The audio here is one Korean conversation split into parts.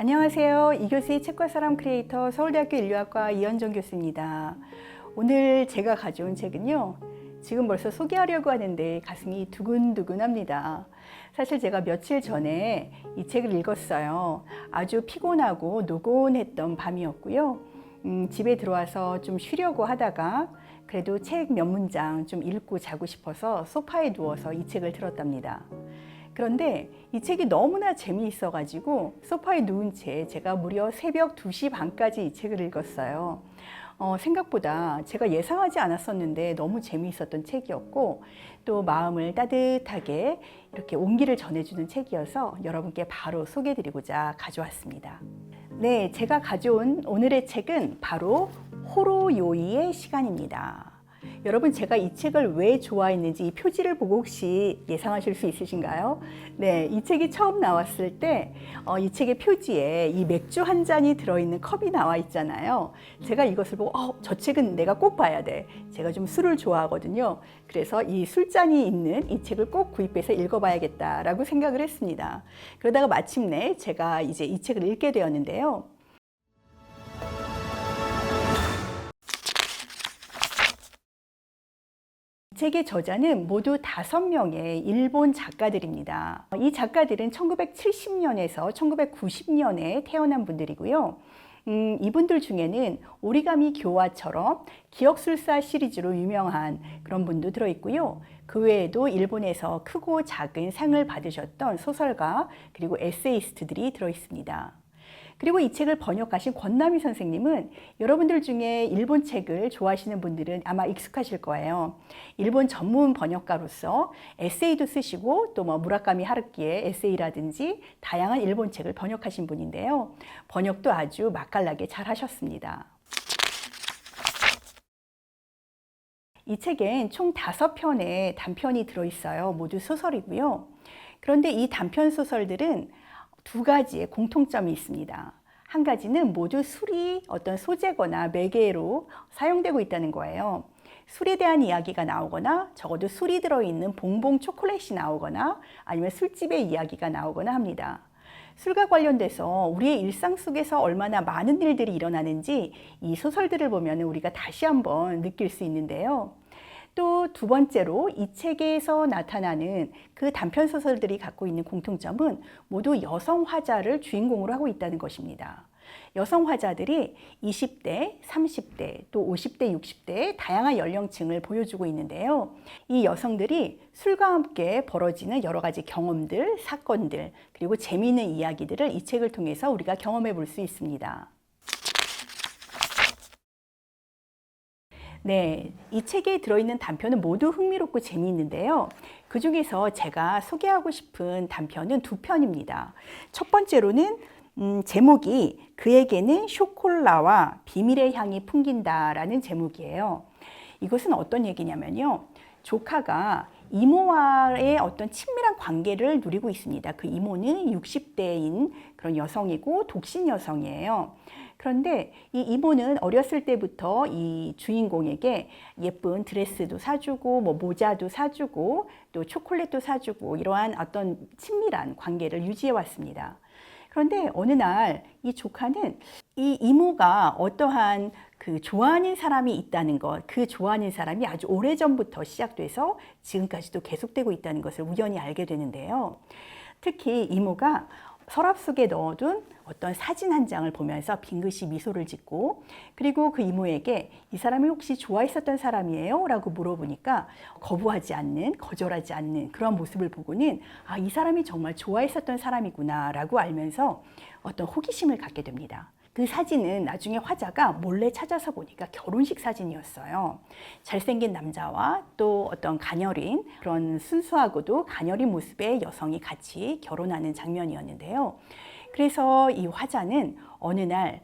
안녕하세요. 이 교수의 책과 사람 크리에이터 서울대학교 인류학과 이현정 교수입니다. 오늘 제가 가져온 책은요. 지금 벌써 소개하려고 하는데 가슴이 두근두근합니다. 사실 제가 며칠 전에 이 책을 읽었어요. 아주 피곤하고 노곤했던 밤이었고요. 음, 집에 들어와서 좀 쉬려고 하다가 그래도 책 몇 문장 좀 읽고 자고 싶어서 소파에 누워서 이 책을 들었답니다. 그런데 이 책이 너무나 재미있어가지고 소파에 누운 채 제가 무려 새벽 2시 반까지 이 책을 읽었어요. 어, 생각보다 제가 예상하지 않았었는데 너무 재미있었던 책이었고 또 마음을 따뜻하게 이렇게 온기를 전해주는 책이어서 여러분께 바로 소개드리고자 가져왔습니다. 네, 제가 가져온 오늘의 책은 바로 호로요이의 시간입니다. 여러분 제가 이 책을 왜 좋아했는지 이 표지를 보고 혹시 예상하실 수 있으신가요? 네, 이 책이 처음 나왔을 때 어, 이 책의 표지에 이 맥주 한 잔이 들어있는 컵이 나와 있잖아요. 제가 이것을 보고 어, 저 책은 내가 꼭 봐야 돼. 제가 좀 술을 좋아하거든요. 그래서 이 술잔이 있는 이 책을 꼭 구입해서 읽어봐야겠다라고 생각을 했습니다. 그러다가 마침내 제가 이제 이 책을 읽게 되었는데요. 책의 저자는 모두 다섯 명의 일본 작가들입니다. 이 작가들은 1970년에서 1990년에 태어난 분들이고요. 음, 이분들 중에는 오리가미 교화처럼 기억술사 시리즈로 유명한 그런 분도 들어있고요. 그 외에도 일본에서 크고 작은 상을 받으셨던 소설가 그리고 에세이스트들이 들어있습니다. 그리고 이 책을 번역하신 권남희 선생님은 여러분들 중에 일본 책을 좋아하시는 분들은 아마 익숙하실 거예요. 일본 전문 번역가로서 에세이도 쓰시고 또 뭐 무라카미 하루키의 에세이라든지 다양한 일본 책을 번역하신 분인데요. 번역도 아주 맛깔나게 잘 하셨습니다. 이 책엔 총 다섯 편의 단편이 들어있어요. 모두 소설이고요. 그런데 이 단편 소설들은 두 가지의 공통점이 있습니다. 한 가지는 모두 술이 어떤 소재거나 매개로 사용되고 있다는 거예요. 술에 대한 이야기가 나오거나 적어도 술이 들어있는 봉봉 초콜릿이 나오거나 아니면 술집의 이야기가 나오거나 합니다. 술과 관련돼서 우리의 일상 속에서 얼마나 많은 일들이 일어나는지 이 소설들을 보면 우리가 다시 한번 느낄 수 있는데요. 또 두 번째로 이 책에서 나타나는 그 단편 소설들이 갖고 있는 공통점은 모두 여성 화자를 주인공으로 하고 있다는 것입니다. 여성 화자들이 20대, 30대, 또 50대, 60대의 다양한 연령층을 보여주고 있는데요. 이 여성들이 술과 함께 벌어지는 여러 가지 경험들, 사건들, 그리고 재미있는 이야기들을 이 책을 통해서 우리가 경험해 볼 수 있습니다. 네, 이 책에 들어있는 단편은 모두 흥미롭고 재미있는데요. 그 중에서 제가 소개하고 싶은 단편은 두 편입니다. 첫 번째로는 음, 제목이 그에게는 쇼콜라와 비밀의 향이 풍긴다라는 제목이에요. 이것은 어떤 얘기냐면요. 조카가 이모와의 어떤 친밀한 관계를 누리고 있습니다. 그 이모는 60대인 그런 여성이고 독신 여성이에요. 그런데 이 이모는 어렸을 때부터 이 주인공에게 예쁜 드레스도 사주고 뭐 모자도 사주고 또 초콜릿도 사주고 이러한 어떤 친밀한 관계를 유지해 왔습니다. 그런데 어느 날 이 조카는 이 이모가 어떠한 그 좋아하는 사람이 있다는 것, 그 좋아하는 사람이 아주 오래 전부터 시작돼서 지금까지도 계속되고 있다는 것을 우연히 알게 되는데요. 특히 이모가 서랍 속에 넣어둔 어떤 사진 한 장을 보면서 빙긋이 미소를 짓고 그리고 그 이모에게 이 사람이 혹시 좋아했었던 사람이에요? 라고 물어보니까 거부하지 않는, 거절하지 않는 그런 모습을 보고는 아, 이 사람이 정말 좋아했었던 사람이구나 라고 알면서 어떤 호기심을 갖게 됩니다. 그 사진은 나중에 화자가 몰래 찾아서 보니까 결혼식 사진이었어요. 잘생긴 남자와 또 어떤 가녀린 그런 순수하고도 가녀린 모습의 여성이 같이 결혼하는 장면이었는데요. 그래서 이 화자는 어느 날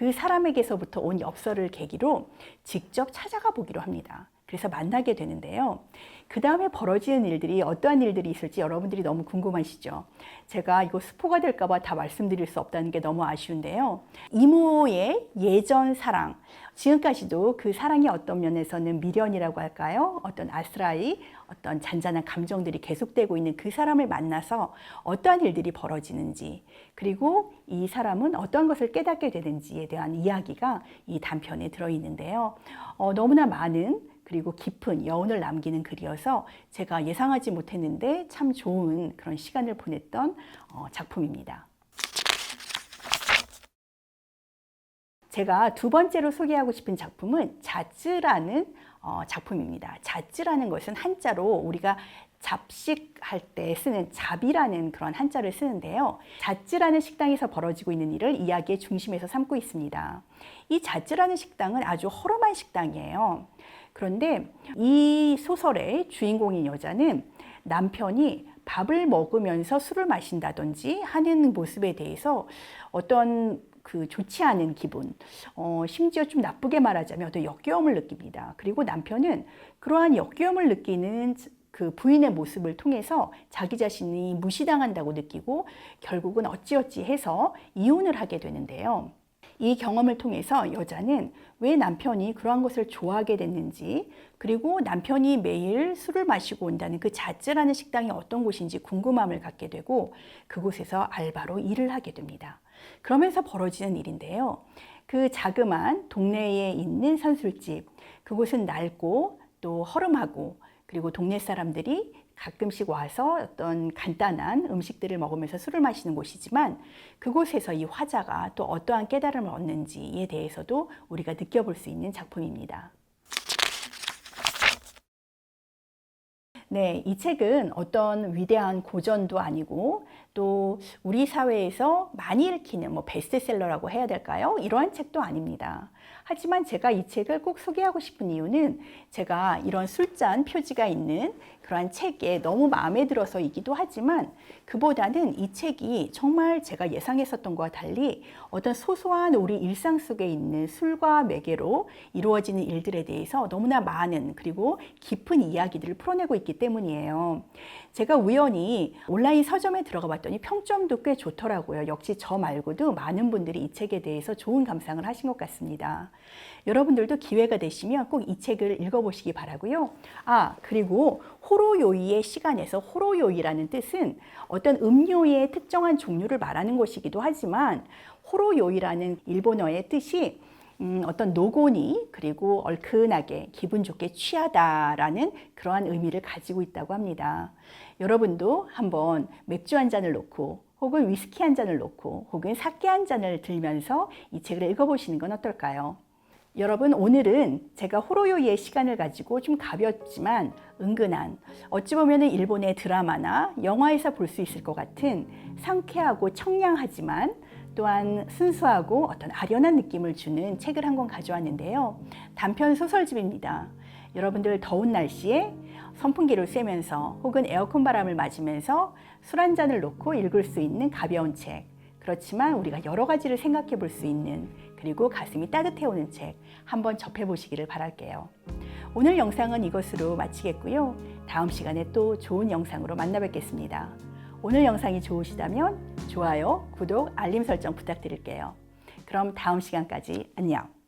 그 사람에게서부터 온 엽서를 계기로 직접 찾아가 보기로 합니다. 그래서 만나게 되는데요. 그 다음에 벌어지는 일들이 어떠한 일들이 있을지 여러분들이 너무 궁금하시죠? 제가 이거 스포가 될까봐 다 말씀드릴 수 없다는 게 너무 아쉬운데요. 이모의 예전 사랑, 지금까지도 그 사랑의 어떤 면에서는 미련이라고 할까요? 어떤 아스라이, 어떤 잔잔한 감정들이 계속되고 있는 그 사람을 만나서 어떠한 일들이 벌어지는지, 그리고 이 사람은 어떠한 것을 깨닫게 되는지에 대한 이야기가 이 단편에 들어있는데요. 어, 너무나 많은 그리고 깊은 여운을 남기는 글이어서 제가 예상하지 못했는데 참 좋은 그런 시간을 보냈던 어, 작품입니다. 제가 두 번째로 소개하고 싶은 작품은 자쯔라는 어, 작품입니다. 자쯔라는 것은 한자로 우리가 잡식할 때 쓰는 잡이라는 그런 한자를 쓰는데요. 자쯔라는 식당에서 벌어지고 있는 일을 이야기의 중심에서 삼고 있습니다. 이 자쯔라는 식당은 아주 허름한 식당이에요. 그런데 이 소설의 주인공인 여자는 남편이 밥을 먹으면서 술을 마신다든지 하는 모습에 대해서 어떤 그 좋지 않은 기분, 어, 심지어 좀 나쁘게 말하자면 어떤 역겨움을 느낍니다. 그리고 남편은 그러한 역겨움을 느끼는 그 부인의 모습을 통해서 자기 자신이 무시당한다고 느끼고 결국은 어찌어찌 해서 이혼을 하게 되는데요. 이 경험을 통해서 여자는 왜 남편이 그러한 것을 좋아하게 됐는지 그리고 남편이 매일 술을 마시고 온다는 그 자쯔라는 식당이 어떤 곳인지 궁금함을 갖게 되고 그곳에서 알바로 일을 하게 됩니다. 그러면서 벌어지는 일인데요. 그 자그만 동네에 있는 선술집 그곳은 낡고 또 허름하고 그리고 동네 사람들이 가끔씩 와서 어떤 간단한 음식들을 먹으면서 술을 마시는 곳이지만 그곳에서 이 화자가 또 어떠한 깨달음을 얻는지에 대해서도 우리가 느껴볼 수 있는 작품입니다. 네, 이 책은 어떤 위대한 고전도 아니고 또 우리 사회에서 많이 읽히는 뭐 베스트셀러라고 해야 될까요? 이러한 책도 아닙니다. 하지만 제가 이 책을 꼭 소개하고 싶은 이유는 제가 이런 술잔 표지가 있는 그러한 책에 너무 마음에 들어서이기도 하지만 그보다는 이 책이 정말 제가 예상했었던 것과 달리 어떤 소소한 우리 일상 속에 있는 술과 매개로 이루어지는 일들에 대해서 너무나 많은 그리고 깊은 이야기들을 풀어내고 있기 때문이에요. 제가 우연히 온라인 서점에 들어가 봤더니 평점도 꽤 좋더라고요. 역시 저 말고도 많은 분들이 이 책에 대해서 좋은 감상을 하신 것 같습니다. 여러분들도 기회가 되시면 꼭 이 책을 읽어보시기 바라고요. 아 그리고 호로요이의 시간에서 호로요이라는 뜻은 어떤 음료의 특정한 종류를 말하는 것이기도 하지만 호로요이라는 일본어의 뜻이 음, 어떤 노고니 그리고 얼큰하게 기분 좋게 취하다라는 그러한 의미를 가지고 있다고 합니다. 여러분도 한번 맥주 한 잔을 놓고 혹은 위스키 한 잔을 놓고 혹은 사케 한 잔을 들면서 이 책을 읽어보시는 건 어떨까요? 여러분 오늘은 제가 호로요이의 시간을 가지고 좀 가볍지만 은근한 어찌 보면 일본의 드라마나 영화에서 볼 수 있을 것 같은 상쾌하고 청량하지만 또한 순수하고 어떤 아련한 느낌을 주는 책을 한 권 가져왔는데요. 단편 소설집입니다. 여러분들 더운 날씨에 선풍기를 쐬면서 혹은 에어컨 바람을 맞으면서 술 한 잔을 놓고 읽을 수 있는 가벼운 책. 그렇지만 우리가 여러 가지를 생각해 볼 수 있는 그리고 가슴이 따뜻해 오는 책 한번 접해 보시기를 바랄게요. 오늘 영상은 이것으로 마치겠고요. 다음 시간에 또 좋은 영상으로 만나 뵙겠습니다. 오늘 영상이 좋으시다면 좋아요, 구독, 알림 설정 부탁드릴게요. 그럼 다음 시간까지 안녕.